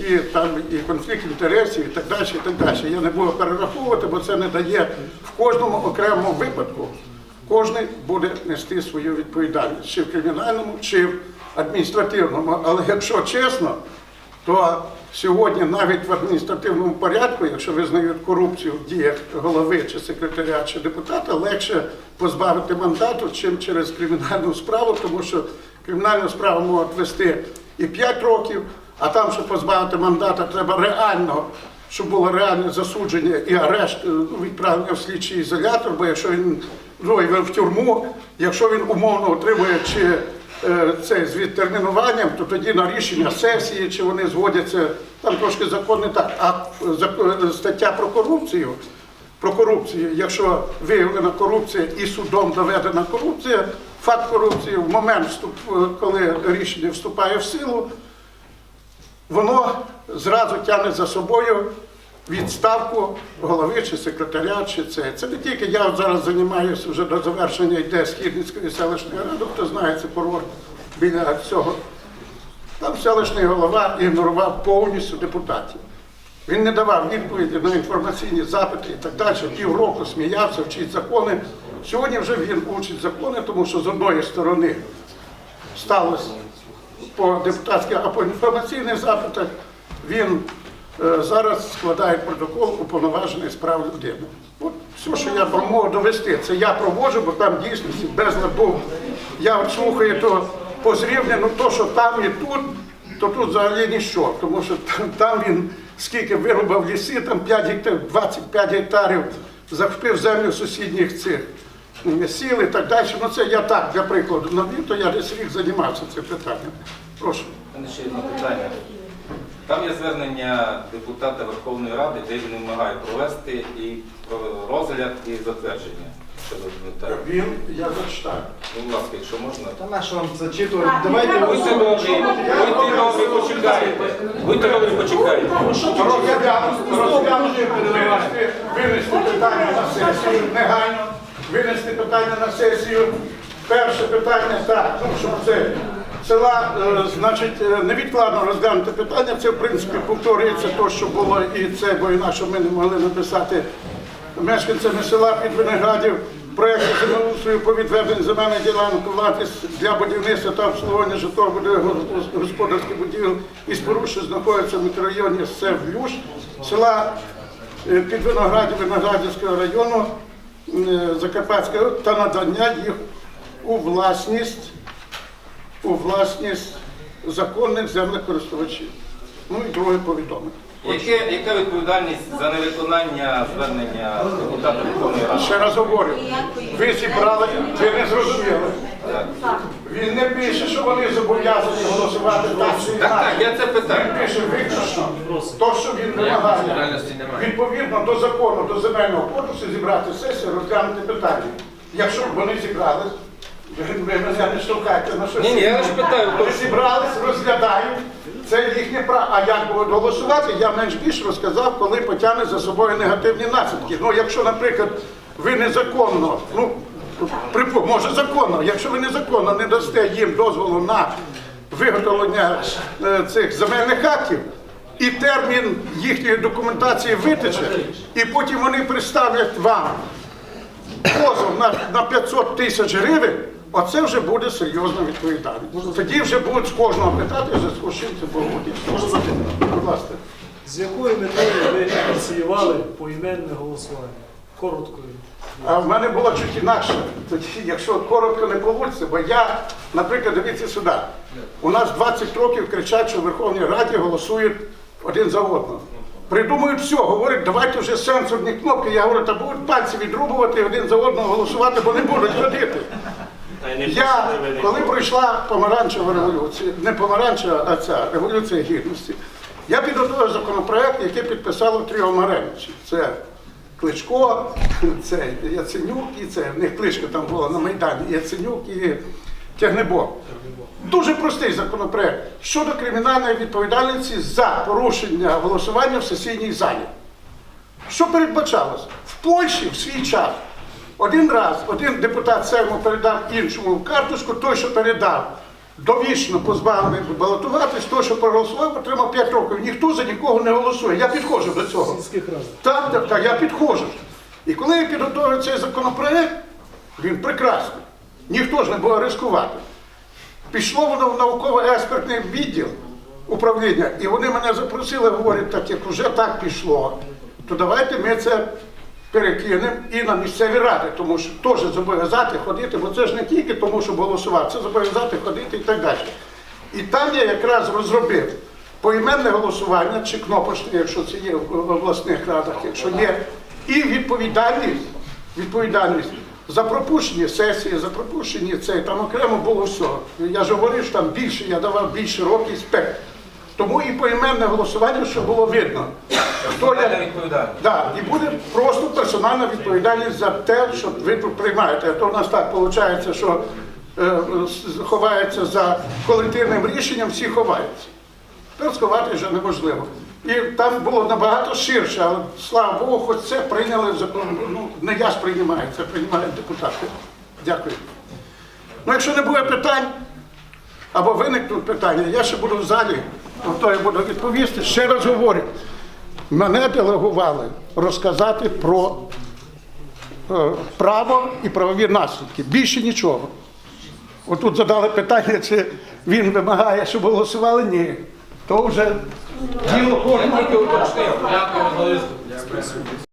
які там і конфлікт інтересів, і так далі, і так далі. Я не буду перераховувати, бо це не дає в кожному окремому випадку. Кожен буде нести свою відповідальність, чи в кримінальному, чи в адміністративному. Але якщо чесно, то сьогодні навіть в адміністративному порядку, якщо визнають корупцію в діях голови чи секретаря чи депутата, легше позбавити мандату, чим через кримінальну справу, тому що кримінальну справу можуть вести і 5 років, а там, щоб позбавити мандата, треба реально. Щоб було реальне засудження і арешт е, відправлення в слідчий ізолятор, бо якщо він ну, в тюрму, якщо він умовно отримує чи е, це з відтермінуванням, то тоді на рішення сесії, чи вони згодяться, там трошки закон не так. А е, стаття про корупцію, про корупцію, якщо виявлена корупція і судом доведена корупція, факт корупції в момент, коли рішення вступає в силу, воно зразу тягне за собою відставку голови чи секретаря, чи це. Це не тільки я зараз займаюся вже до завершення йде Східницької селищної ради, хто знає це порог біля цього. Там селищний голова ігнорував повністю депутатів. Він не давав відповіді на інформаційні запити і так далі. Півроку сміявся, вчить закони. Сьогодні вже він учить закони, тому що з одної сторони сталося по депутатських, а по інформаційних запитах він е, зараз складає протокол уповноважений з прав людини. От все, що я можу довести, це я проводжу, бо там дійсності безлад був. Я от слухаю то по зрівнянню, то, що там і тут, то тут взагалі ніщо. Тому що там він скільки вирубав ліси, там 5 гектарів, 25 гектарів захопив землю сусідніх цих м, сіл і так далі. Ну це я так, для прикладу навів, то я десь рік займався цим питанням. Прошу. Мене ще одне питання. Там є звернення депутата Верховної Ради, де він вимагає провести і розгляд і затвердження. Він, я зачитаю. Ну, Будь ласка, якщо можна. Та на що вам зачитувати? Давайте ви Будьте добрі, будьте добрі, почекайте. Будьте добрі, почекайте. Розглянути, винести питання на сесію негайно, винести питання на сесію. Перше питання так, ну щоб це села, е, значить, е, невідкладно розглянути питання. Це в принципі повторюється те, що було і це, бо інакше ми не могли написати мешканцями села під Виноградів. Проєкт землеустрою по відведенню земельних ділянок у для будівництва та обслуговування житлових господарських будівель і споруд, знаходяться в мікрорайоні Севлюш, села е, під Виноградів Виноградівського району е, Закарпатського та надання їх у власність у власність законних землекористувачів. Ну і друге повідомлення. Яке, яка відповідальність за невиконання звернення депутата Верховної Ради? Ще раз говорю, ви зібрали, ви не зрозуміли. Він не пише, що вони зобов'язані голосувати так чи Так, так, інакше. я це Він пише виключно то, що він вимагає. Відповідно до закону, до земельного кодексу зібрати сесію, розглянути питання. Якщо б вони зібрались, ви мене не штовхайте на щось. Ні, ні, я ж питаю, Вони зібрались, розглядають. Це їхнє право. А як будуть голосувати, я менш більш розказав, коли потягне за собою негативні наслідки. Ну, якщо, наприклад, ви незаконно, ну, припу- може законно, якщо ви незаконно не дасте їм дозволу на виготовлення е, цих земельних актів, і термін їхньої документації витече, і потім вони представлять вам позов на, на 500 тисяч гривень, оце вже буде серйозна відповідальність. Тоді вже будуть з кожного питати, в зв'язку з чим це було. Можна запитати? Будь ласка. з якою метою ви ініціювали поіменне голосування? Коротко. А в мене було чуть інакше. Тоді, якщо коротко не вийде, бо я, наприклад, дивіться сюди. У нас 20 років кричать, що в Верховній Раді голосують один за одного. Придумують все, говорять, давайте вже сенсорні кнопки. Я говорю, та будуть пальці відрубувати один за одного голосувати, бо не будуть ходити. Я, коли пройшла помаранчева революція, не помаранчева, а ця революція гідності, я підготував законопроект, який підписало тріо Мареновичів. Це Кличко, це Яценюк і це, в них кличка там була на Майдані, Яценюк і Тягнебок. Дуже простий законопроект щодо кримінальної відповідальності за порушення голосування в сесійній залі. Що передбачалось? В Польщі в свій час один раз один депутат Сейму передав іншому карточку, той, що передав, довічно позбавлений балотуватись, той, що проголосував, отримав 5 років. Ніхто за нікого не голосує. Я підходжу до цього. Так, так, так, я підходжу. І коли я підготовив цей законопроект, він прекрасний. Ніхто ж не буде ризикувати. Пішло воно в науково-експертний відділ управління, і вони мене запросили, говорять, так як вже так пішло, то давайте ми це перекинемо і на місцеві ради, тому що теж зобов'язати ходити, бо це ж не тільки тому, щоб голосувати, це зобов'язати ходити і так далі. І там я якраз розробив поіменне голосування чи кнопочне, якщо це є в обласних радах, якщо є, і відповідальність, відповідальність за пропущені сесії, за пропущені це, там окремо було все. Я ж говорив, що там більше, я давав більше років спектр. Тому і поіменне голосування, щоб було видно. Хто я, відповідальність. Да, і буде просто персональна відповідальність за те, що ви приймаєте. А то у нас так виходить, що е, ховається за колективним рішенням, всі ховаються. Тепер сховати вже неможливо. І там було набагато ширше, але слава Богу, хоч це прийняли в закон. Ну, не я ж приймаю, це приймають депутати. Дякую. Ну, якщо не буде питань, або виникнуть питання, я ще буду в залі, то я буду відповісти. Ще раз говорю, мене делегували розказати про е, право і правові наслідки. Більше нічого. Отут задали питання, чи він вимагає, щоб голосували. Ні. То вже діло кожного.